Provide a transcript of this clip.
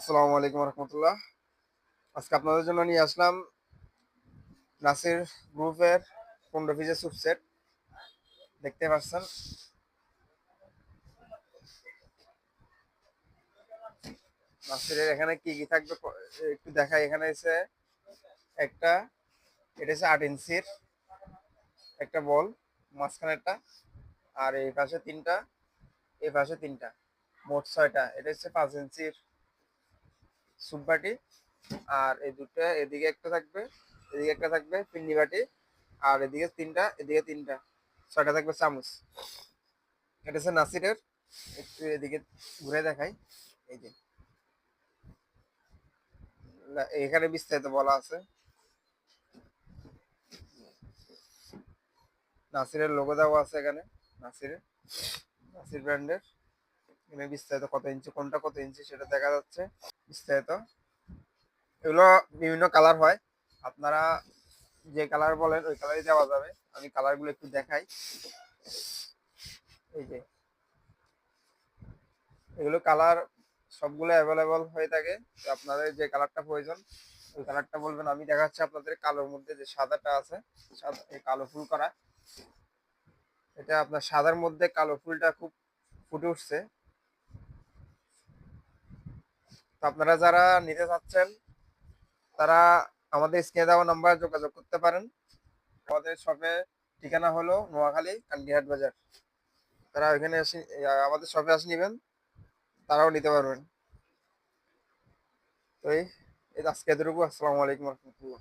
আসসালামু আলাইকুম রহমতুল্লাহ। আজকে আপনাদের জন্য নিয়ে আসলাম নাসির গ্রুপের পনেরো পিসের স্যুপ সেট দেখতে পাচ্ছেন? নাসিরের এখানে কি কি থাকবে একটু দেখাই। এখানে এসে একটা, এটা হচ্ছে আট ইঞ্চির একটা বল মাঝখানেরটা আর এই পাশে তিনটা, এই পাশে তিনটা, মোট ছয়টা। এটা হচ্ছে পাঁচ ইঞ্চির স্যুপ বাটি আর এই দুটো, এদিকে একটা থাকবে, এদিকে একটা থাকবে পিন্নি বাটি, আর এদিকে তিনটা এদিকে তিনটা, ছয়টা থাকবে চামচ। এটা হচ্ছে নাসিরের, একটু এদিকে ঘুরে দেখাই, এই যে। এখানে বিস্তারিত বলা আছে। নাসিরের লোগো দেওয়া আছে এখানে নাসিরের নাসির ব্র্যান্ডের এখানে বিস্তারিত কত ইঞ্চি, কোনটা কত ইঞ্চি সেটা দেখা যাচ্ছে। বিস্তারিত। এগুলো বিভিন্ন কালার হয়। আপনারা যে কালার বলেন, ওই কালারই দেওয়া যাবে। আমি কালারগুলো একটু দেখাই। এই যে। এগুলো কালার সবগুলো অ্যাভেলেবল হয়ে থাকে। তো আপনাদের যে কালারটা প্রয়োজন, ওই কালারটা বলবেন। আমি দেখাচ্ছি আপনাদের কালোর মধ্যে যে সাদাটা আছে। সাদা কালো ফুল করা। এটা আপনার সাদার মধ্যে কালো ফুলটা খুব ফুটে উঠছে। তো আপনারা যারা নিতে চাচ্ছেন, তারা আমাদের স্ক্রিনে দেওয়া নাম্বার যোগাযোগ করতে পারেন। আমাদের শপে ঠিকানা হলো নোয়াখালী কান্ডিহাট বাজার। তারা ওইখানে এসে, আমাদের শপে আসে নেবেন, তারাও নিতে পারবেন। তো এই আজকে এতটুকু। আসসালামু আলাইকুম রহমতুল্লাহ।